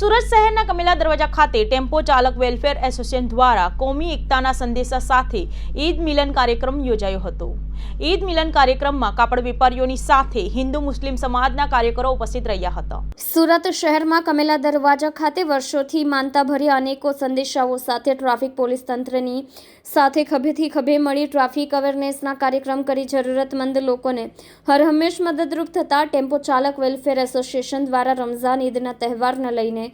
સુરત શહેરના કમિલા દરવાજા ખાતે ટેમ્પો ચાલક વેલફેર એસોસિએશન દ્વારા કોમી એકતાના સંદેશા સાથે ઈદ મિલન કાર્યક્રમ યોજાયો હતો. ઈદ મિલન કાર્યક્રમમાં કાપડ વેપારીઓની સાથે હિન્દુ મુસ્લિમ સમાજના કાર્યકરો ઉપસ્થિત રહ્યા હતા. સુરત શહેરમાં કમેલા દરવાજા ખાતે વર્ષોથી માનતાભર્યા અનેકો સંદેશાઓ સાથે ટ્રાફિક પોલીસ તંત્રની સાથે ખભેથી ખભે મળી ટ્રાફિક અવેરનેસના કાર્યક્રમ કરી જરૂરતમંદ લોકોને હર હંમેશ મદદરૂપ થતા ટેમ્પો ચાલક વેલફેર એસોસિએશન દ્વારા રમઝાન ઈદના તહેવારને લઈને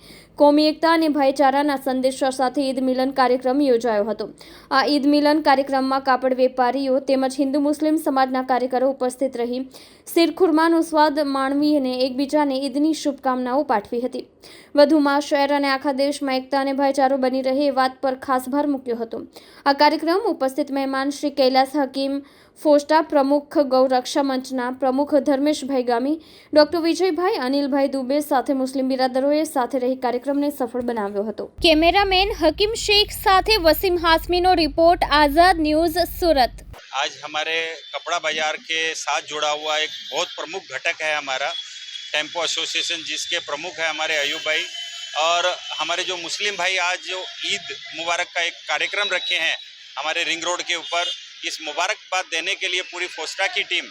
કોમી એકતા અને ભાઈચારાના સંદેશા સાથે ઈદ મિલન કાર્યક્રમ યોજાયો હતો. આ ઈદ મિલન કાર્યક્રમમાં કાપડ વેપારીઓ તેમજ હિન્દુ મુસ્લિમ સમાજના કાર્યકરો ઉપસ્થિત રહી શીરખુરમાનો સ્વાદ માણવી અને એકબીજાને ઈદની શુભકામનાઓ પાઠવી હતી. વધુમાં શહેર અને આખા દેશમાં એકતા અને ભાઈચારો બની રહે એ વાત પર ખાસ ભાર મૂક્યો હતો. આ કાર્યક્રમ ઉપસ્થિત મહેમાન શ્રી કૈલાસ હકીમ, ફોસ્ટા પ્રમુખ ગૌરક્ષા મંચના પ્રમુખ ધર્મેશભાઈ ગામી, ડોક્ટર વિજયભાઈ અનિલભાઈ દુબે સાથે મુસ્લિમ બિરાદરોએ સાથે રહી કાર્યક્રમને સફળ બનાવ્યો હતો. કેમેરામેન હકીમ શેખ સાથે વસીમ હાસમીનો રિપોર્ટ, આઝાદ ન્યૂઝ સુરત. आज हमारे कपड़ा बाज़ार के साथ जुड़ा हुआ एक बहुत प्रमुख घटक है हमारा, टेंपो एसोसिएशन, जिसके प्रमुख है हमारे अयूब भाई। और हमारे जो मुस्लिम भाई आज जो ईद मुबारक का एक कार्यक्रम रखे हैं हमारे रिंग रोड के ऊपर, इस मुबारकबाद देने के लिए पूरी फोस्टा की टीम,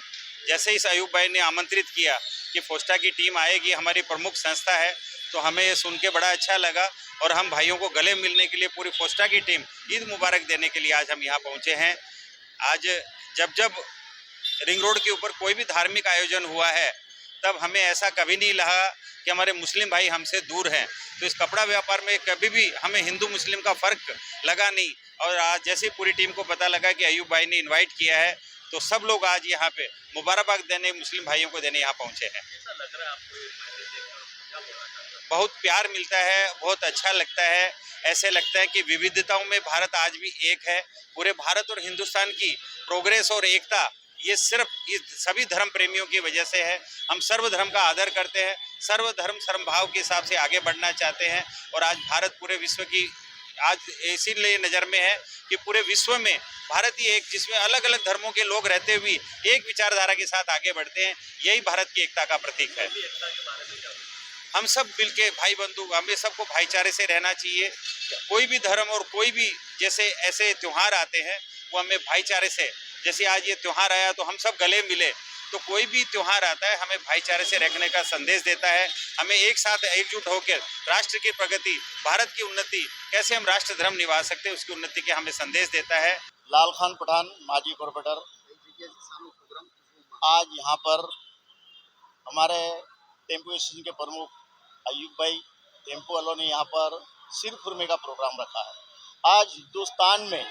जैसे इस अयूब भाई ने आमंत्रित किया कि फोस्टा की टीम आएगी, हमारी प्रमुख संस्था है तो हमें ये सुन के बड़ा अच्छा लगा। और हम भाइयों को गले मिलने के लिए पूरी फोस्टा की टीम ईद मुबारक देने के लिए आज हम यहाँ पहुँचे हैं। आज जब जब रिंग रोड के ऊपर कोई भी धार्मिक आयोजन हुआ है, तब हमें ऐसा कभी नहीं लगा कि हमारे मुस्लिम भाई हमसे दूर हैं। तो इस कपड़ा व्यापार में कभी भी हमें हिंदू मुस्लिम का फ़र्क लगा नहीं। और आज जैसे पूरी टीम को पता लगा कि अयूब भाई ने इनवाइट किया है तो सब लोग आज यहाँ पे मुबारकबाद देने मुस्लिम भाइयों को देने यहाँ पहुँचे हैं। बहुत प्यार मिलता है बहुत अच्छा लगता है। ऐसे लगता है कि विविधताओं में भारत आज भी एक है। पूरे भारत और हिंदुस्तान की प्रोग्रेस और एकता ये सिर्फ़ इस सभी धर्म प्रेमियों की वजह से है। हम सर्व धर्म का आदर करते हैं सर्व धर्म सर्वभाव के हिसाब से आगे बढ़ना चाहते हैं और आज भारत पूरे विश्व की आज इसीलिए नज़र में है कि पूरे विश्व में भारत ही एक, जिसमें अलग अलग धर्मों के लोग रहते हुए एक विचारधारा के साथ आगे बढ़ते हैं, यही भारत की एकता का प्रतीक है। हम सब मिलके भाई बंधु हमें सबको भाईचारे से रहना चाहिए। कोई भी धर्म और कोई भी जैसे ऐसे त्यौहार आते हैं, वो हमें भाईचारे से, जैसे आज ये त्यौहार आया तो हम सब गले मिले। तो कोई भी त्यौहार आता है, हमें भाईचारे से रखने का संदेश देता है। हमें एक साथ एकजुट होकर राष्ट्र की प्रगति, भारत की उन्नति, कैसे हम राष्ट्र धर्म निभा सकते हैं, उसकी उन्नति के हमें संदेश देता है। लाल खान पठान, माजी कॉरपोरेटर। आज यहाँ पर हमारे टेंपो स्टेशन के प्रमुख अयूब भाई, टेंपो वालों ने यहाँ पर सिर खुरमे का प्रोग्राम रखा है। आज हिंदुस्तान में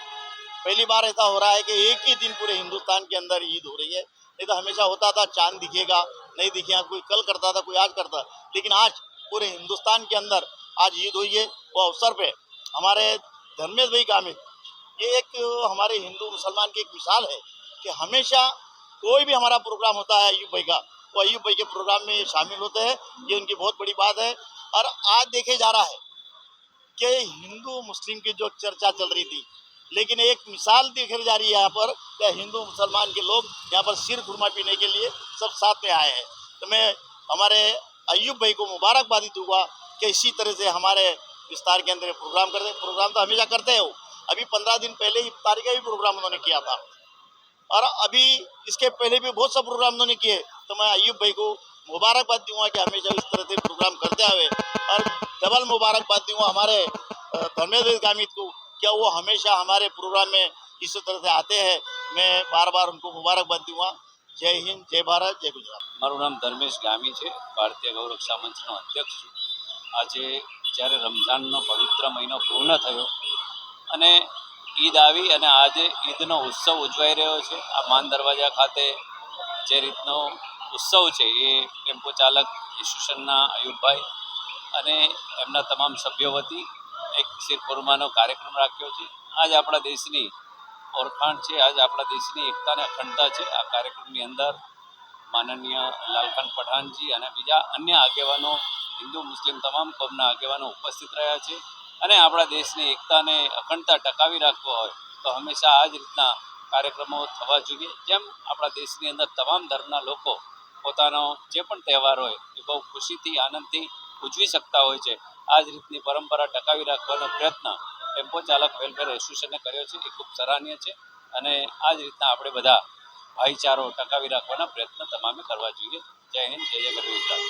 पहली बार ऐसा हो रहा है कि एक ही दिन पूरे हिंदुस्तान के अंदर ईद हो रही है। नहीं तो हमेशा होता था, चाँद दिखेगा, नहीं दिखेगा, कोई कल करता था, कोई आज करता लेकिन आज पूरे हिंदुस्तान के अंदर आज ईद हुई है, वो अवसर पे। हमारे धर्मेश भाई गामित ये एक हमारे हिंदू मुसलमान की एक मिसाल है कि हमेशा कोई भी हमारा प्रोग्राम होता है अयूब भाई का, वो अयूब भाई के प्रोग्राम में शामिल होते हैं, ये उनकी बहुत बड़ी बात है। और आज देखे जा रहा है कि हिंदू मुस्लिम की जो चर्चा चल रही थी लेकिन एक मिसाल दिखाई जा रही है यहाँ पर कि हिंदू, मुसलमान के लोग यहाँ पर सिर खुरमा पीने के लिए सब साथ में आए हैं। तो मैं, हमारे अयूब भाई को मुबारकबादी दूँगा कि इसी तरह से हमारे विस्तार के अंदर प्रोग्राम करते प्रोग्राम तो हमेशा करते हो अभी पंद्रह दिन पहले ही तारीख का भी प्रोग्राम उन्होंने किया था। और अभी इसके पहले भी बहुत सा प्रोग्राम उन्होंने किए। तो मैं अयूब भाई को मुबारकबाद दूँगा कि हमेशा इस तरह से प्रोग्राम करते हुए और डबल मुबारकबाद दूँगा हमारे धर्मेंद्र गामित को। क्या वो हमेशा हमारे प्रोग्राम में इसी तरह से आते हैं मैं बार बार उनको मुबारकबाद दूंगा जय हिंद जय भारत जय गुजरात મારું નામ ધર્મેશ ગામી છે ભારતીય ગૌરક્ષા મંચનો અધ્યક્ષ છું આજે જ્યારે રમઝાનનો પવિત્ર મહિનો પૂર્ણ થયો અને ઈદ આવી અને આજે ઈદનો ઉત્સવ ઉજવાઈ રહ્યો છે આ માન દરવાજા ખાતે જે રીતનો ઉત્સવ છે એ ટેમ્પો ચાલક એસોસિએશનના અયુબભાઈ અને એમના તમામ સભ્યો વતી એક શિરખોરમાનો કાર્યક્રમ રાખ્યો છે. આજ આપણા દેશની ઓળખાણ છે. આજ આપણા દેશની એકતા અને અખંડતા છે. આ કાર્યક્રમની અંદર માનનીય લાલખાન પઠાણજી અને બીજા અન્ય આગેવાનો, હિન્દુ, મુસ્લિમ તમામ કોમના આગેવાનો ઉપસ્થિત રહ્યા છે. અને આપણા દેશની એકતાને અખંડતા ટકાવી રાખવો હોય તો હંમેશા આ જ રીતના કાર્યક્રમો થવા જોઈએ. જેમ આપણા દેશની અંદર તમામ ધર્મના લોકો પોતાનો જે પણ તહેવાર હોય એ બહુ ખુશીથી, આનંદથી ઉજવી શકતા હોય છે. આ જ રીતની પરંપરા ટકાવી રાખવાનો પ્રયત્ન ટેમ્પો ચાલક વેલફેર એસોસિએશને કર્યો છે. એ ખૂબ સરાહનીય છે અને આ જ રીતના આપણે બધા ભાઈચારો ટકાવી રાખવાના પ્રયત્ન તમામે કરવા જોઈએ. જય હિન્દ, જય જય ગરવી ગુજરાત